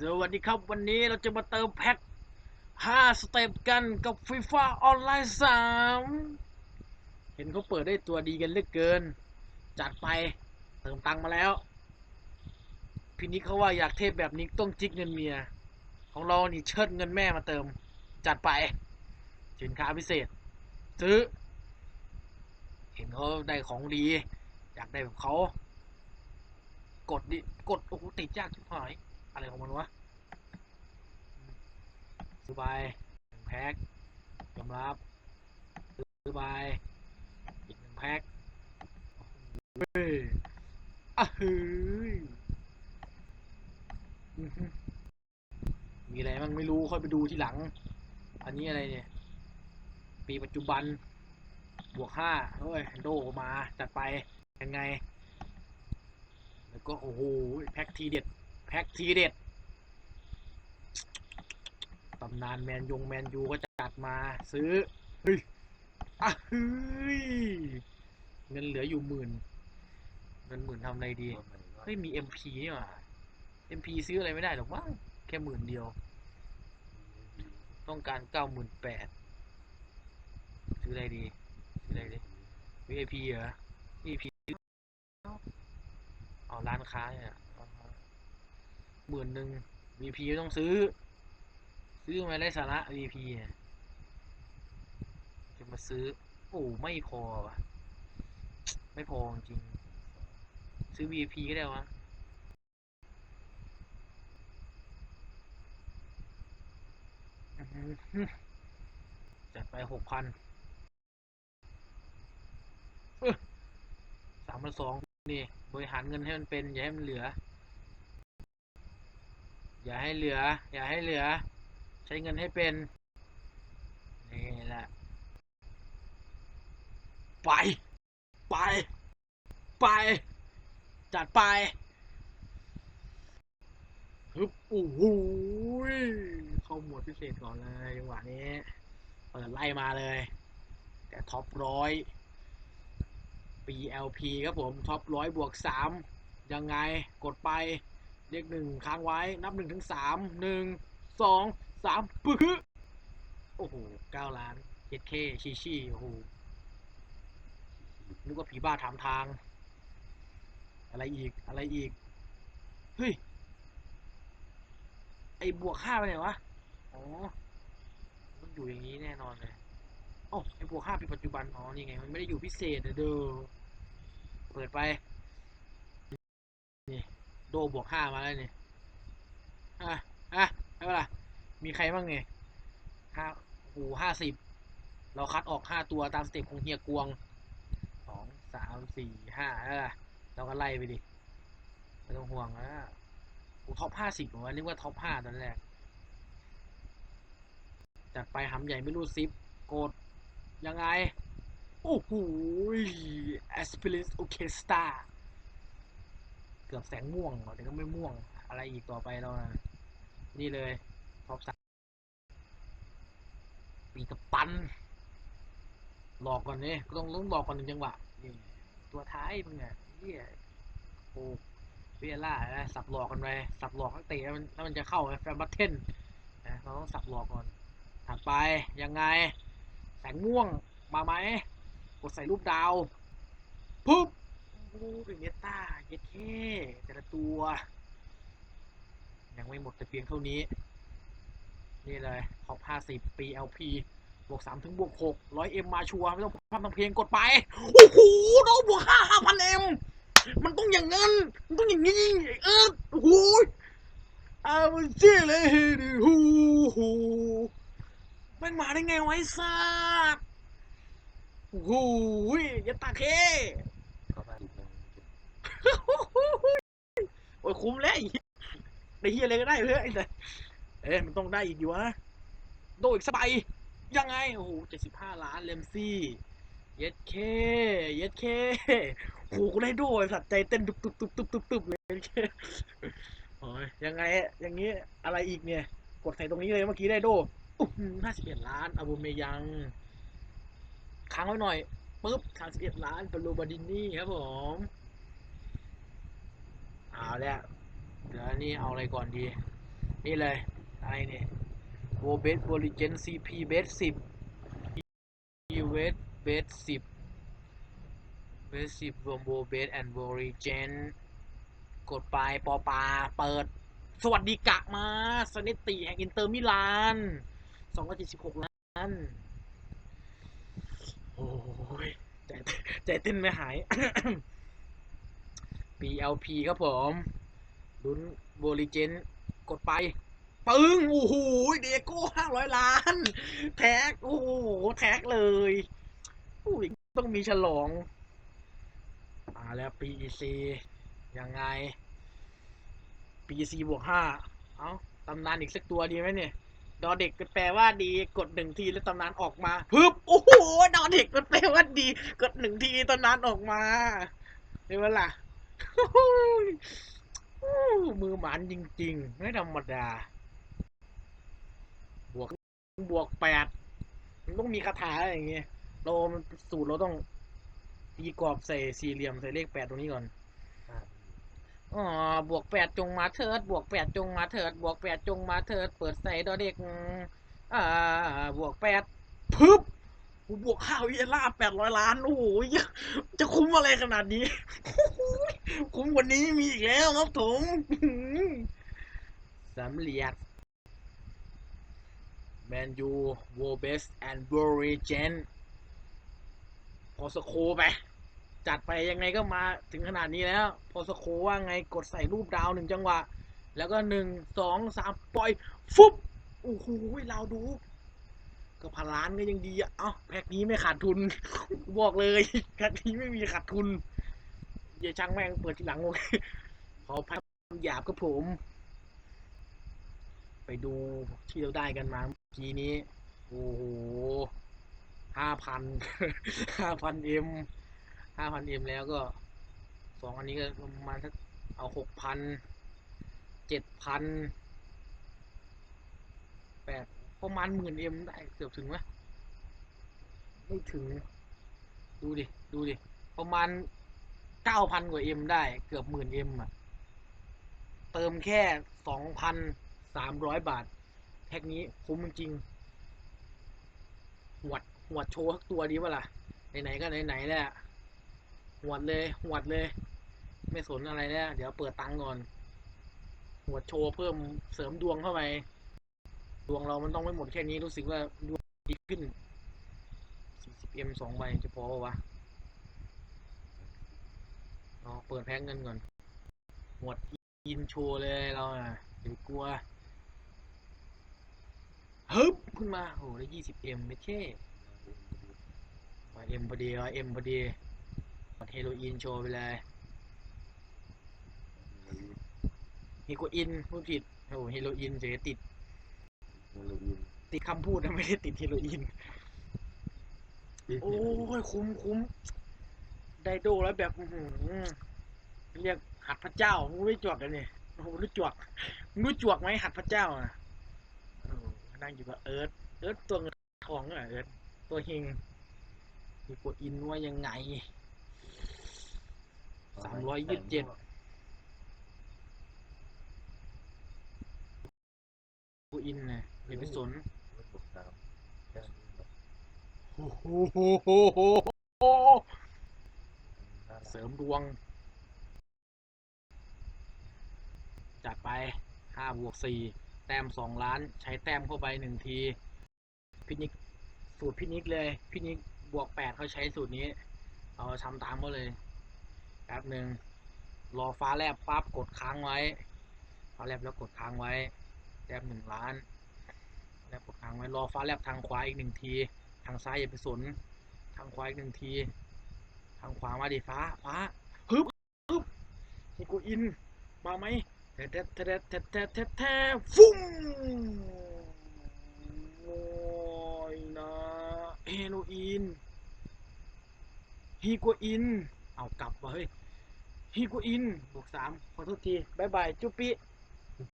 สวัสดีครับวันนี้เราจะมาเติมแพ็ค5สเต็ปกันกับฟีฟ่าออนไลน์3 เห็นเขาเปิดได้ตัวดีกันเหลือเกิน จัดไปเติมตังค์มาแล้ว พี่นิกเขาว่าอยากเทพแบบนี้ต้องจิกเงินเมีย ของเรานี่เชิดเงินแม่มาเติม จัดไปสินค้าพิเศษ ซื้อ เห็นเขาได้ของดี อยากได้แบบเขา กดดิ กดโอ้โหติดยากชิบหาย อะไรของมันวะซื้อไปหนึ่งแพ็คยอมรับซื้อไปอีกหนึ่งแพ็คเฮ้ยอะเฮ้ยมีอะไรบ้างไม่รู้ค่อยไปดูทีหลัง อันนี้อะไรเนี่ย ปีปัจจุบัน บวกห้าเฮ้ยโดมาจัดไปยังไง แล้วก็โอ้โหแพ็คทีเด็ด พ็คทีเด็ดตำนานแมนยงแมนยูก็จัดมาซื้อเฮ้ยอะเฮ้ยเงินเหลืออยู่หมื่นเงินหมื่นทำอะไรดีเฮ้ยมี MP นี่หว่า MP ซื้ออะไรไม่ได้หรอกมั้งแค่หมื่นเดียว ต้องการเก้าหมื่นแปดซื้ออะไรดีซื้ออะไรดี VIP เหรอ VIP เอาร้านค้าเนี่ย หมื่นหนึ่ง VP ก็ต้องซื้อ ซื้อมาได้สาระ VP เนี่ยจะมาซื้อ โอ้ไม่พอวะไม่พอจริง ซื้อ VP ก็ได้วะอื้อหือจัดไปหกพันสามพันสองนี่บริหารเงินให้มันเป็น อย่าให้มันเหลือ อย่าให้เหลือ อย่าให้เหลือ ใช้เงินให้เป็น นี่แหละ ไป ไป ไป จัดไปฮึบโอ้โหเข้าหมวดพิเศษก่อนเลยจังหวะนี้ เปิดไล่มาเลย แต่ท็อปร้อย BLP ครับผม ท็อปร้อยบวกสามยังไงกดไป เลขหนึ่งค้างไว้นับหนึ่งถึงสามหนึ่งสองสามปึ๊กโอ้โหเก้าล้านเจ็ดเคชีชีโอ้โหนึกว่าผีบ้าถามทาง อะไรอีกอะไรอีก เฮ้ย ไอ้บวกห้าไปไหนวะ อ๋อ มันอยู่อย่างนี้แน่นอนเลยโอ้ไอ้บวกห้าเป็นปัจจุบัน อ๋อ นี่ไง มันไม่ได้อยู่พิเศษนะเด้อเปิดไป นี่ โดบวกห้ามาแล้วนี่อะอะไม่ป็นไรมีใครบ้างไงห้าโอ้ห้าสิบเราคัดออกห้าตัวตามสเต็ปของเฮียกวงสองสามสี่ห้าเออเราก็ไล่ไปดิไม่ต้องห่วงนะโอ้ท็อปห้าสิบผมว่านึกว่าท็อปห้าตอนแรกจัดไปหำใหญ่ไม่รู้ซิปกดยังไง โอ้โหแอสพิลิสโอเคสตาร์ กือบแสงม่วงแต่ก็ไม่ม่วงอะไรอีกต่อไปเรานะนี่เลยท็อปสามปีกับปัน หลอกก่อนนี่ก็ต้องต้องบอกก่อนหนึ่งจังหวะนี่ตัวท้ายมึงอะเฮียโอ้เวียล่านะสับหลอกกันไปสับหลอกนักเตะแล้วมันแล้วมันจะเข้าแฟมบัตเทนนะเราต้องสับหลอกก่อนถัดไปยังไง แสงม่วงมาไหมกดใส่รูปดาวปุ๊บ โอ้เป็นเมตาเย็ดเคแต่ละตัว ยังไม่หมดแต่เพียงเท่านี้ นี่เลยท็อป50 PLP บวก3ถึงบวก6 100M มาชัวร์ไม่ต้องพันทำเพลงกดไป โอ้โหโดนบวก5 5,000M มันต้องอย่างนั้นมันต้องอย่างนี้เออโอ้โหอามันเจ๊เลยโอ้โหแม่งมาได้ไงไวะไอ้สัสโอ้โหอย่าตาเค โอ้ยคุ้มแล้วไอ้เหี้ยได้เฮียอะไรก็ได้เพื่อไอ้แต่เอ๊ะมันต้องได้อีกอยู่วะโดอีกสบายยังไง โอ้โหเจ็ดสิบห้าล้านเลมซี่เย็ดเคเย็ดเคโอ้โหกูได้โดยสัตว์ใจเต้นตุบตุบตุบตุบตุบตุบเลยเย็ดเคโอ้ยยังไง อย่างนี้อะไรอีกเนี่ย กดใส่ตรงนี้เลยเมื่อกี้ได้โดอู้หูห้าสิบเอ็ดล้านอาบูเมยัง ค้างไว้หน่อยปุ๊บสามสิบเอ็ดล้านเปโลบาดินนี่ครับผม เอาแล้วเดี๋ยวนี้เอาอะไรก่อนดี นี่เลยอะไรเนี่ยโวเบสโวลิเจนซีพีเบสสิบพีเวสเบสสิบเบสสิบรวมโวเบสแอนด์โวลิเจนกดไปปอปาเปิด สวัสดีกะมาสเนตติแห่งอินเตอร์มิลาน276ล้านโอ้ยใจใจเต้นไม่หาย PLP ครับผมลุ้นโบลิเจนกดไป ปึ้ง โอ้โห เดโก้ห้าร้อยล้าน แท็ก โอ้โห แท็กเลยอุ้ยต้องมีฉลองมาแล้ว PEC ยังไง PEC บวกห้าเอ้าตำนานอีกสักตัวดีไหมเนี่ยดอเด็กแปลว่าดีกดหนึ่งทีแล้วตำนานออกมาปึ๊บโอ้โหดอเด็กมันแปลว่าดี กดหนึ่งทีตำนานออกมาเห็นไหมล่ะ มือหมานจริง ๆ ไม่ธรรมดา บวก บวกแปดมันต้องมีคาถาอะไรอย่างเงี้ย เรามันสูตรเราต้องตีกรอบใส่สี่เหลี่ยมใส่เลขแปดตรงนี้ก่อนอ๋อบวกแปดจงมาเถิด บวกแปดจงมาเถิด บวกแปดจงมาเถิด เปิดใส่ดอเด็ก อ่า บวกแปดปึ๊บกูบวกข้าวเยล่าแปดร้อยล้าน โอ้โหจะคุ้มอะไรขนาดนี้ คุ้มกว่านี้มีอีกแล้วครับผมสำเร็จแมนยูโวเบสแอนด์บริเจนพอสโคไป จัดไปยังไงก็มาถึงขนาดนี้แล้ว พอสโคว่าไงกดใส่รูปดาวหนึ่งจังหวะ แล้วก็หนึ่งสองสามปล่อย ฟุบโอ้โหเราดู ก็พันล้านก็ยังดีอะ เอ้า แพ็กนี้ไม่ขาดทุน บอกเลย แพ็กนี้ไม่มีขาดทุน อย่าช่างแม่งเปิดทีหลังโอเคขอพักหยาบกับผม ไปดูที่เราได้กันมาเมื่อกี้นี้ โอ้โหห้าพันห้าพันเอ็มห้าพันเอ็มแล้วก็สองอันนี้ก็ประมาณสักเอาหกพันเจ็ดพันแปดประมาณหมื่นเอ็มได้เกือบถึงไหมไม่ถึง ดูดิ ดูดิ ประมาณ เก้าพันกว่าเอ็มได้เกือบหมื่นเอ็มอะ เติมแค่สองพันสามร้อยบาทแพ็กนี้คุ้มจริงหวดหวดโชว์สักตัวดีวะล่ะ ไหนๆก็ไหนๆแล้วหวดเลยหวดเลย ไม่สนอะไรแล้ว เดี๋ยวเปิดตังก่อน หวดโชว์เพิ่มเสริมดวงเข้าไป ดวงเรามันต้องไม่หมดแค่นี้รู้สึกว่าดวงดีขึ้น 40m สองใบจะพอปะวะอ๋อเปิดแพ็กเงินก่อน หมดอินโชว์เลยเราอะเดี๋ยวกลัวฮึบขึ้นมาโอ้ได้ 20m ไม่เท่มาเอ็มพอดีร้อยเอ็มพอดีหมดเฮโรอีนโชว์ไปเลยเฮโรอีนพูดผิดโอ้เฮโรอีนเฉยติดติดคำพูดนะไม่ได้ติดเฮโรอีนโอ้ยคุ้มคุ้มไดโดแล้วแบบอื้อหือ เรียกหัดพระเจ้ามึงไม่จวกกันเนี่ยโอ้โหรู้จวกมึงรู้จวกไหมหัดพระเจ้าอะนั่งอยู่กับเอิร์ธเอิร์ธตัวเงินทองอะเอิร์ธตัวเฮงมีกดอินว่ายังไงสามร้อยยี่สิบเจ็ดกูอินนะอย่าไปสนโอ้โหเสริมดวง จัดไปห้าบวกสี่แต้มสองล้าน ใช้แต้มเข้าไปหนึ่งทีพินิกสูตรพินิกเลยพินิกบวกแปดเขาใช้สูตรนี้เอาทำตามเขาเลยแป๊บหนึ่งรอฟ้าแลบปั๊บกดค้างไว้ฟ้าแลบแล้วกดค้างไว้ แต้มหนึ่งล้านแลบกดค้างไว้รอฟ้าแลบทางขวาอีกหนึ่งที ทางซ้ายอย่าไปสนทางขวาอีกหนึ่งที ทางขวามาดิฟ้าฟ้าฮึบฮึบฮิโกอินมาไหม แทบแทบแทบแทบแทะแทะแทะฟุ้งโอ้ยนะเฮโรอีนฮีโกอิน เอากลับว่ะเฮ้ยฮิโกอินบวกสามขอโทษทีบายบาย จุปปี้